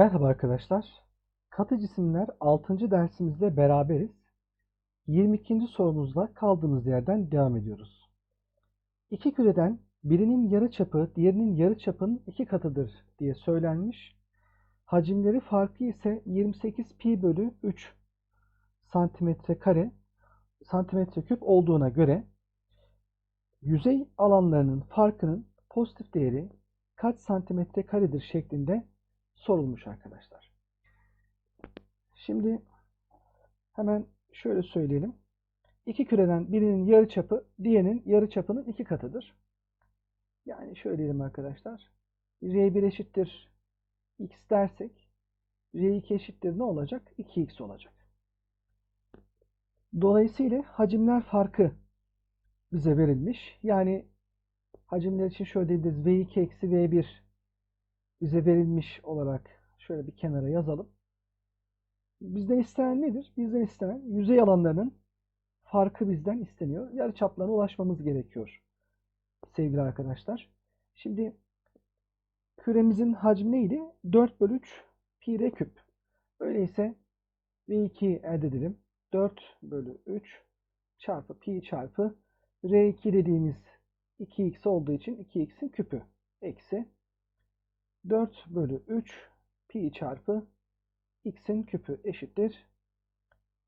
Merhaba arkadaşlar. Katı cisimler 6. dersimizde beraberiz. 22. sorumuzla kaldığımız yerden devam ediyoruz. İki küreden birinin yarıçapı diğerinin yarıçapının iki katıdır diye söylenmiş. Hacimleri farkı ise 28 pi bölü 3 santimetre kare santimetre küp olduğuna göre yüzey alanlarının farkının pozitif değeri kaç santimetre karedir şeklinde sorulmuş arkadaşlar. Şimdi hemen şöyle söyleyelim. İki küreden birinin yarıçapı diğerinin yarıçapının iki katıdır. Yani şöyle diyelim arkadaşlar. R1 eşittir x dersek R2 eşittir ne olacak? 2x olacak. Dolayısıyla hacimler farkı bize verilmiş. Yani hacimler için şöyle diyebiliriz. V2 eksi V1 bize verilmiş olarak şöyle bir kenara yazalım. Bizden istenen nedir? Bizden istenen yüzey alanlarının farkı bizden isteniyor. Yarı çaplarına ulaşmamız gerekiyor sevgili arkadaşlar. Şimdi küremizin hacmi neydi? 4 bölü 3 pi r küp. Öyleyse V2 elde edelim. 4 bölü 3 çarpı pi çarpı R2 dediğimiz 2x olduğu için 2x'in küpü eksi 4 bölü 3 pi çarpı x'in küpü eşittir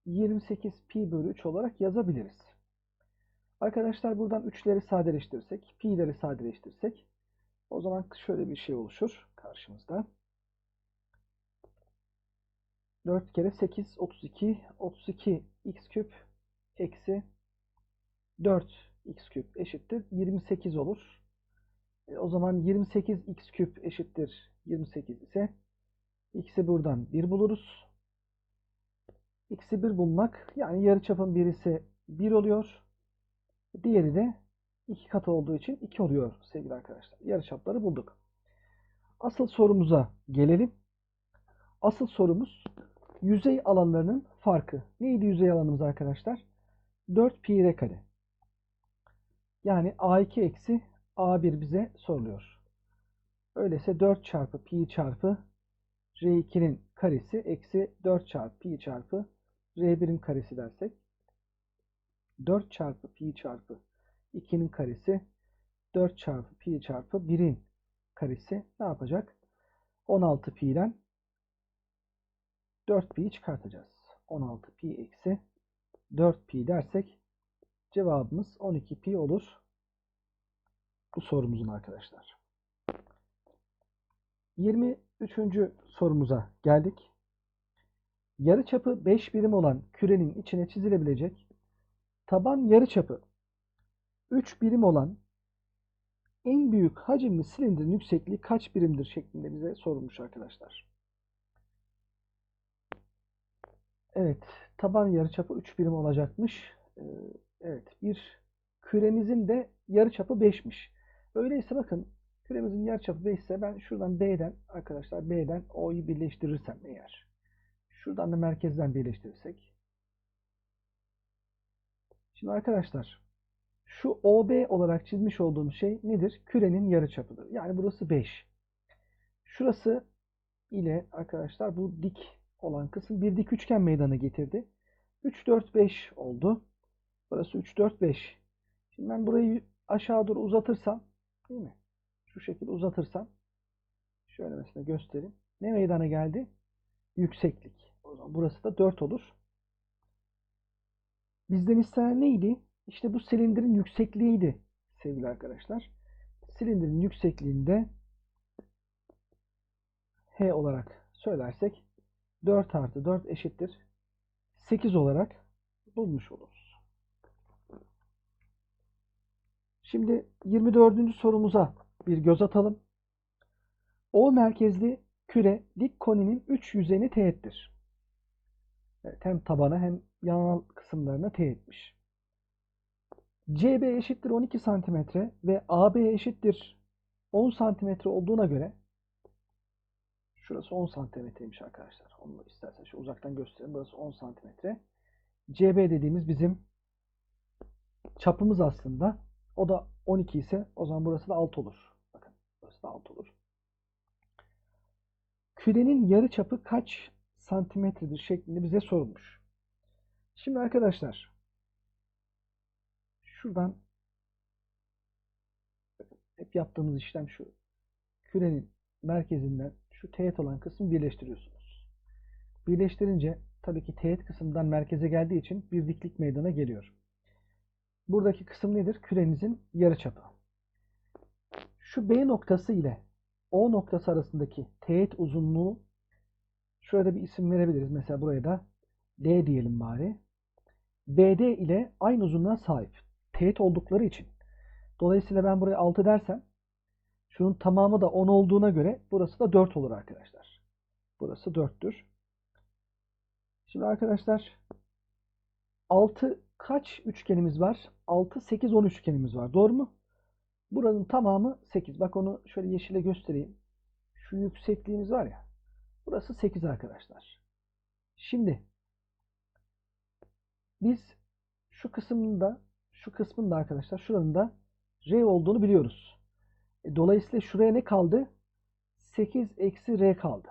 28 pi bölü 3 olarak yazabiliriz. Arkadaşlar buradan 3'leri sadeleştirirsek, pi'leri sadeleştirirsek o zaman şöyle bir şey oluşur karşımızda. 4 kere 8, 32, 32 x küp eksi 4 x küp eşittir 28 olur. O zaman 28 x küp eşittir 28 ise x'i buradan 1 buluruz. x'i 1 bulmak yani yarıçapın birisi 1 oluyor. Diğeri de 2 katı olduğu için 2 oluyor sevgili arkadaşlar. Yarıçapları bulduk. Asıl sorumuza gelelim. Asıl sorumuz yüzey alanlarının farkı. Neydi yüzey alanımız arkadaşlar? 4 pi r kare. Yani a2 eksi a1 bize soruluyor. Öyleyse 4 çarpı pi çarpı r2'nin karesi eksi 4 çarpı pi çarpı r1'in karesi dersek 4 çarpı pi çarpı 2'nin karesi 4 çarpı pi çarpı 1'in karesi ne yapacak? 16 pi'den 4 pi çıkartacağız. 16 pi eksi 4 pi dersek cevabımız 12 pi olur. Bu sorumuzun arkadaşlar. 23. sorumuza geldik. Yarıçapı 5 birim olan kürenin içine çizilebilecek taban yarıçapı 3 birim olan en büyük hacimli silindirin yüksekliği kaç birimdir şeklinde bize sorulmuş arkadaşlar. Evet, taban yarıçapı 3 birim olacakmış. Ee, evet, bir küremizin de yarıçapı 5'miş. Öyleyse bakın küremizin yarıçapı 5 ise ben şuradan B'den arkadaşlar B'den O'yu birleştirirsem eğer şuradan da merkezden birleştirirsek Şimdi arkadaşlar şu OB olarak çizmiş olduğum şey nedir? Kürenin yarıçapıdır. Yani burası 5. Şurası ile arkadaşlar bu dik olan kısım bir dik üçgen meydana getirdi. 3 4 5 oldu. Burası 3 4 5. Şimdi ben burayı aşağı doğru uzatırsam değil mi? Şu şekilde uzatırsam şöyle mesela göstereyim. Ne meydana geldi? Yükseklik. O zaman burası da 4 olur. Bizden istenen neydi? İşte bu silindirin yüksekliğiydi sevgili arkadaşlar. Silindirin yüksekliğinde H olarak söylersek 4 artı 4 eşittir 8 olarak bulmuş oluruz. Şimdi 24. sorumuza bir göz atalım. O merkezli küre dik koninin 3 yüzeyini teğettir. Evet, hem tabana hem yanal kısımlarına teğetmiş. CB eşittir 12 cm ve AB eşittir 10 cm olduğuna göre şurası 10 cm'ymiş arkadaşlar. Onu istersen şu uzaktan göstereyim. Burası 10 cm. CB dediğimiz bizim çapımız aslında. O da 12 ise o zaman burası da 6 olur. Bakın burası da 6 olur. kürenin yarıçapı kaç santimetredir şeklinde bize sorulmuş. Şimdi arkadaşlar şuradan hep yaptığımız işlem şu. Kürenin merkezinden şu teğet olan kısmı birleştiriyorsunuz. Birleştirince tabii ki teğet kısımdan merkeze geldiği için bir diklik meydana geliyor. Buradaki kısım nedir? Kürenizin yarıçapı. Şu B noktası ile O noktası arasındaki teğet uzunluğu şurada bir isim verebiliriz. Mesela buraya da D diyelim bari. BD ile aynı uzunluğa sahip. Teğet oldukları için. Dolayısıyla ben buraya 6 dersem şunun tamamı da 10 olduğuna göre burası da 4 olur arkadaşlar. Burası 4'tür. Şimdi arkadaşlar 6 kaç üçgenimiz var? 6, 8, 10 üçgenimiz var. Doğru mu? Buranın tamamı 8. Bak onu şöyle yeşile göstereyim. Şu yüksekliğimiz var ya. Burası 8 arkadaşlar. Şimdi biz şu kısmında şu kısmında arkadaşlar şuranın da R olduğunu biliyoruz. E, dolayısıyla şuraya ne kaldı? 8 eksi R kaldı.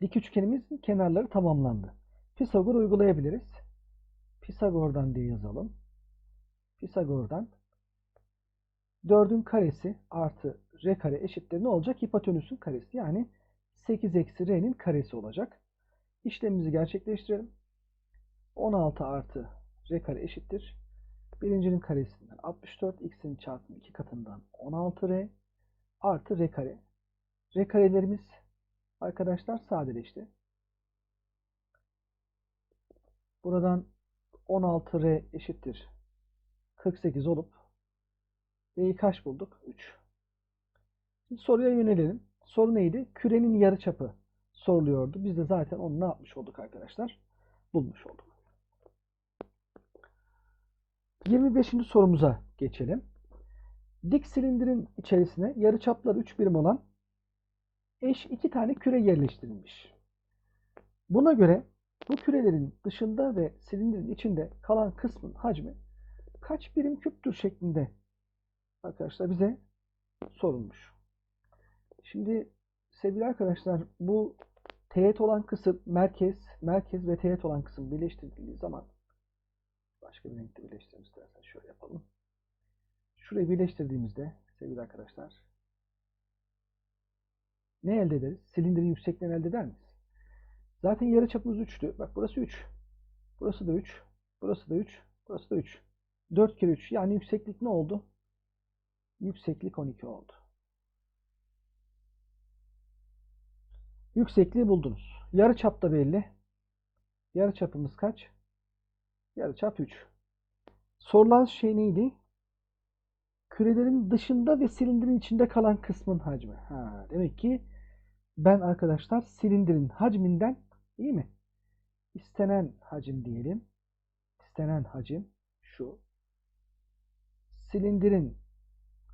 Dik üçgenimizin kenarları tamamlandı. Pisagor uygulayabiliriz. Pisagor'dan diye yazalım. Pisagor'dan 4'ün karesi artı R kare eşittir ne olacak? Hipotenüsün karesi. Yani 8 eksi R'nin karesi olacak. İşlemimizi gerçekleştirelim. 16 artı R kare eşittir. Birincinin karesinden 64, x'in çarpımı 2 katından 16R artı R kare. R karelerimiz arkadaşlar sadeleşti. Buradan 16R eşittir 48 olup R'yi kaç bulduk? 3. Şimdi soruya yönelelim. Soru neydi? Kürenin yarıçapı soruluyordu. Biz de zaten onu ne yapmış olduk arkadaşlar? Bulmuş olduk. 25. sorumuza geçelim. Dik silindirin içerisine yarıçapları 3 birim olan eş iki tane küre yerleştirilmiş. Buna göre bu kürelerin dışında ve silindirin içinde kalan kısmın hacmi kaç birim küptür şeklinde arkadaşlar bize sorulmuş. Şimdi sevgili arkadaşlar bu teğet olan kısım merkez, merkez ve teğet olan kısım birleştirildiği zaman başka bir renkte birleştirelim istersen şöyle yapalım. Şurayı birleştirdiğimizde sevgili arkadaşlar ne elde ederiz? Silindirin yüksekliğini elde eder miyiz? Zaten yarıçapımız 3'tü. Bak burası 3. Burası da 3. Burası da 3. Burası da 3. 4 kere 3. Yani yükseklik ne oldu? Yükseklik 12 oldu. Yüksekliği buldunuz. Yarıçap da belli. Yarıçapımız kaç? Yarıçap 3. Sorulan şey neydi? Kürelerin dışında ve silindirin içinde kalan kısmın hacmi. Ha, demek ki ben arkadaşlar silindirin hacminden iyi mi? İstenen hacim diyelim. İstenen hacim şu. Silindirin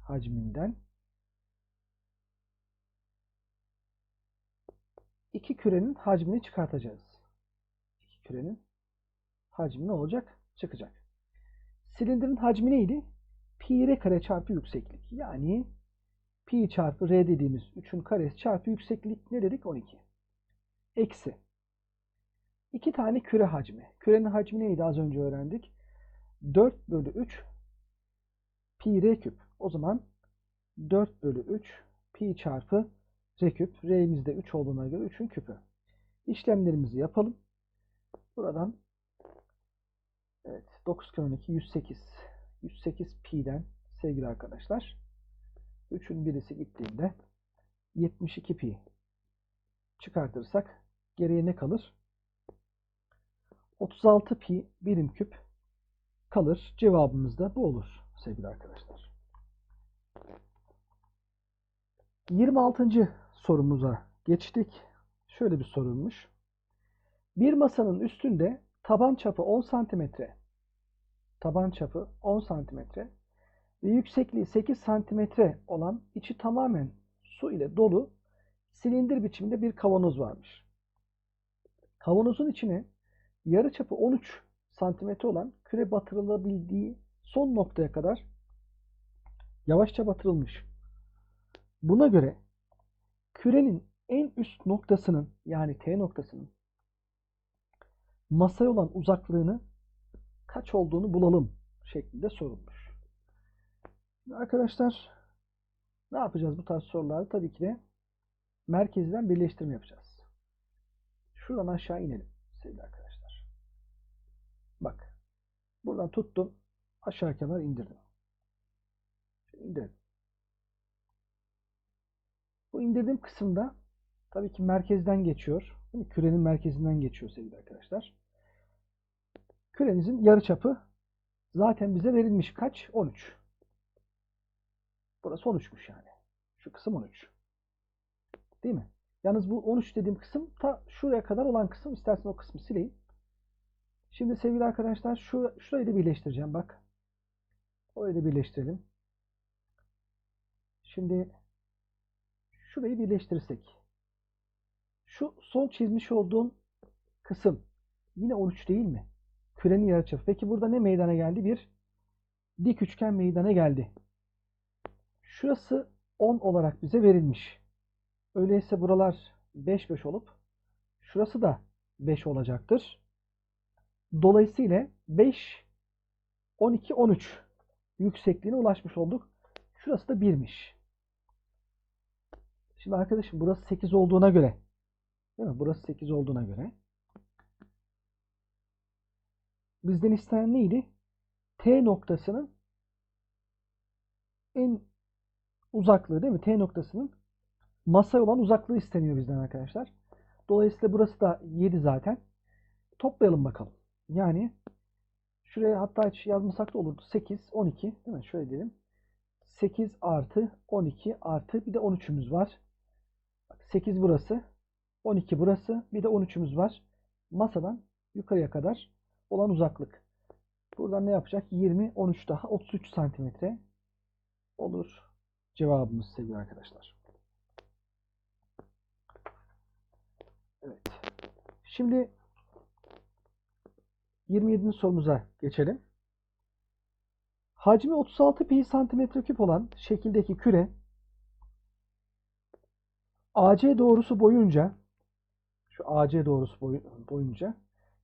hacminden iki kürenin hacmini çıkartacağız. İki kürenin hacmi ne olacak? Çıkacak. Silindirin hacmi neydi? Pi r kare çarpı yükseklik. Yani pi çarpı r dediğimiz 3'ün karesi çarpı yükseklik ne dedik? 12. Eksi. İki tane küre hacmi. Kürenin hacmi neydi az önce öğrendik? 4 bölü 3 pi r küp. O zaman 4 bölü 3 pi çarpı r küp. R'miz de 3 olduğuna göre 3'ün küpü. İşlemlerimizi yapalım. Buradan evet 9 kere 12 108 108 pi'den sevgili arkadaşlar 3'ün birisi gittiğinde 72 pi çıkartırsak geriye ne kalır? 36 pi birim küp kalır. Cevabımız da bu olur sevgili arkadaşlar. 26. sorumuza geçtik. Şöyle bir sorulmuş. Bir masanın üstünde taban çapı 10 santimetre taban çapı 10 santimetre ve yüksekliği 8 santimetre olan içi tamamen su ile dolu silindir biçiminde bir kavanoz varmış. Kavanozun içine yarı çapı 13 santimetre olan küre batırılabildiği son noktaya kadar yavaşça batırılmış. Buna göre kürenin en üst noktasının yani T noktasının masaya olan uzaklığını kaç olduğunu bulalım şeklinde sorulmuş. Arkadaşlar ne yapacağız bu tarz sorularda? Tabii ki de merkezden birleştirme yapacağız. Şuradan aşağı inelim sevgili arkadaşlar. Buradan tuttum. Aşağı kadar indirdim. İndirdim. Bu indirdiğim kısımda tabii ki merkezden geçiyor. Kürenin merkezinden geçiyor sevgili arkadaşlar. Kürenizin yarıçapı zaten bize verilmiş kaç? 13. Burası 13'müş yani. Şu kısım 13. Değil mi? Yalnız bu 13 dediğim kısım ta şuraya kadar olan kısım. İstersen o kısmı sileyim. Şimdi sevgili arkadaşlar şu, şurayı da birleştireceğim bak. Orayı da birleştirelim. Şimdi şurayı birleştirirsek. Şu sol çizmiş olduğum kısım yine 13 değil mi? Kürenin yarıçapı. Peki burada ne meydana geldi? Bir dik üçgen meydana geldi. Şurası 10 olarak bize verilmiş. Öyleyse buralar 5 5 olup şurası da 5 olacaktır. Dolayısıyla 5 12 13 yüksekliğine ulaşmış olduk. Şurası da 1'miş. Şimdi arkadaşım burası 8 olduğuna göre değil mi? Burası 8 olduğuna göre bizden istenen neydi? T noktasının en uzaklığı değil mi? T noktasının masaya olan uzaklığı isteniyor bizden arkadaşlar. Dolayısıyla burası da 7 zaten. Toplayalım bakalım. Yani şuraya hatta hiç yazmasak da olurdu. 8, 12 değil mi? Şöyle diyelim. 8 artı 12 artı bir de 13'ümüz var. Bak 8 burası. 12 burası. Bir de 13'ümüz var. Masadan yukarıya kadar olan uzaklık. Buradan ne yapacak? 20, 13 daha 33 santimetre olur cevabımız sevgili arkadaşlar. Evet. Şimdi 27. sorumuza geçelim. Hacmi 36 pi santimetre küp olan şekildeki küre AC doğrusu boyunca şu AC doğrusu boyu- boyunca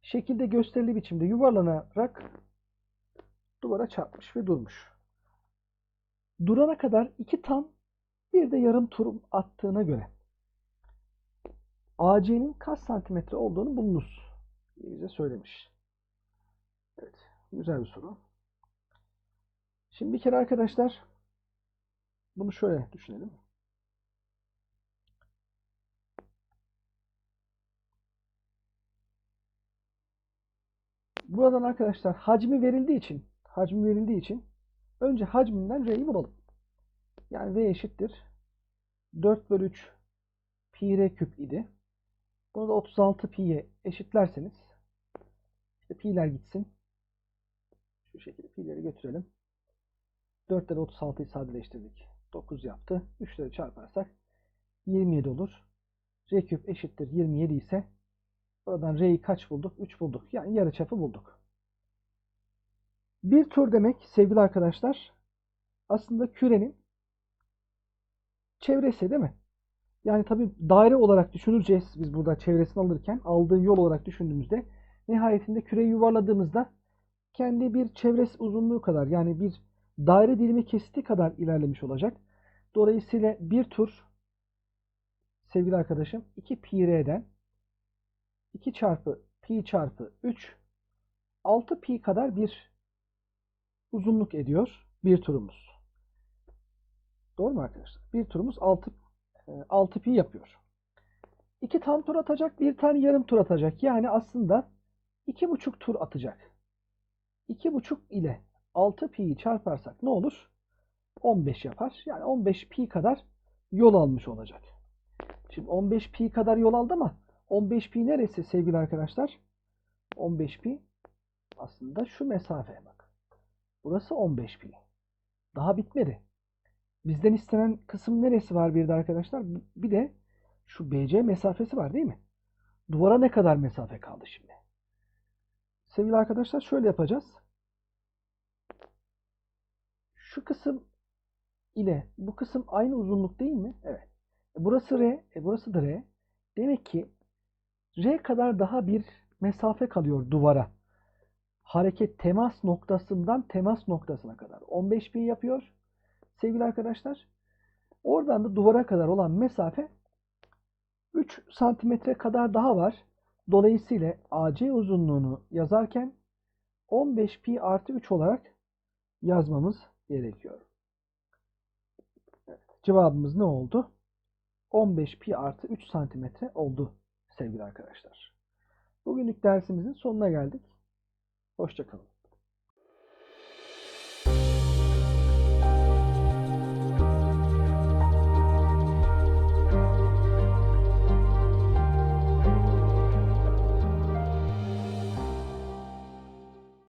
şekilde gösterili biçimde yuvarlanarak duvara çarpmış ve durmuş. Durana kadar iki tam bir de yarım tur attığına göre AC'nin kaç santimetre olduğunu bulunuz diye bize söylemiş. Evet, güzel bir soru. Şimdi bir kere arkadaşlar bunu şöyle düşünelim. Buradan arkadaşlar hacmi verildiği için hacmi verildiği için önce hacminden R'yi bulalım. Yani V eşittir 4 bölü 3 pi R küp idi. Bunu da 36 pi'ye eşitlerseniz işte pi'ler gitsin. Şu şekilde pi'leri götürelim. 4 ile 36'yı sadeleştirdik. 9 yaptı. 3 ile çarparsak 27 olur. R küp eşittir 27 ise buradan R'yi kaç bulduk? 3 bulduk. Yani yarıçapı bulduk. Bir tur demek sevgili arkadaşlar aslında kürenin çevresi değil mi? Yani tabi daire olarak düşüneceğiz biz burada çevresini alırken aldığı yol olarak düşündüğümüzde nihayetinde küreyi yuvarladığımızda kendi bir çevresi uzunluğu kadar yani bir daire dilimi kesiti kadar ilerlemiş olacak. Dolayısıyla bir tur sevgili arkadaşım 2 pi r'den 2 çarpı pi çarpı 3 6 pi kadar bir uzunluk ediyor bir turumuz. Doğru mu arkadaşlar? Bir turumuz 6 6 pi yapıyor. 2 tam tur atacak, bir tane yarım tur atacak. Yani aslında 2,5 tur atacak. 2,5 ile 6 pi'yi çarparsak ne olur? 15 yapar. Yani 15 pi kadar yol almış olacak. Şimdi 15 pi kadar yol aldı ama 15 pi neresi sevgili arkadaşlar? 15 pi aslında şu mesafeye bak. Burası 15 pi. Daha bitmedi. Bizden istenen kısım neresi var bir de arkadaşlar? Bir de şu BC mesafesi var değil mi? Duvara ne kadar mesafe kaldı şimdi? Sevgili arkadaşlar şöyle yapacağız. Şu kısım ile bu kısım aynı uzunluk değil mi? Evet. E, Burası R, e burası da R. Demek ki R kadar daha bir mesafe kalıyor duvara. Hareket temas noktasından temas noktasına kadar 15 pi yapıyor. Sevgili arkadaşlar. Oradan da duvara kadar olan mesafe 3 santimetre kadar daha var. Dolayısıyla AC uzunluğunu yazarken 15 pi artı 3 olarak yazmamız gerekiyor. Evet, cevabımız ne oldu? 15 pi artı 3 santimetre oldu sevgili arkadaşlar. Bugünlük dersimizin sonuna geldik. Hoşçakalın.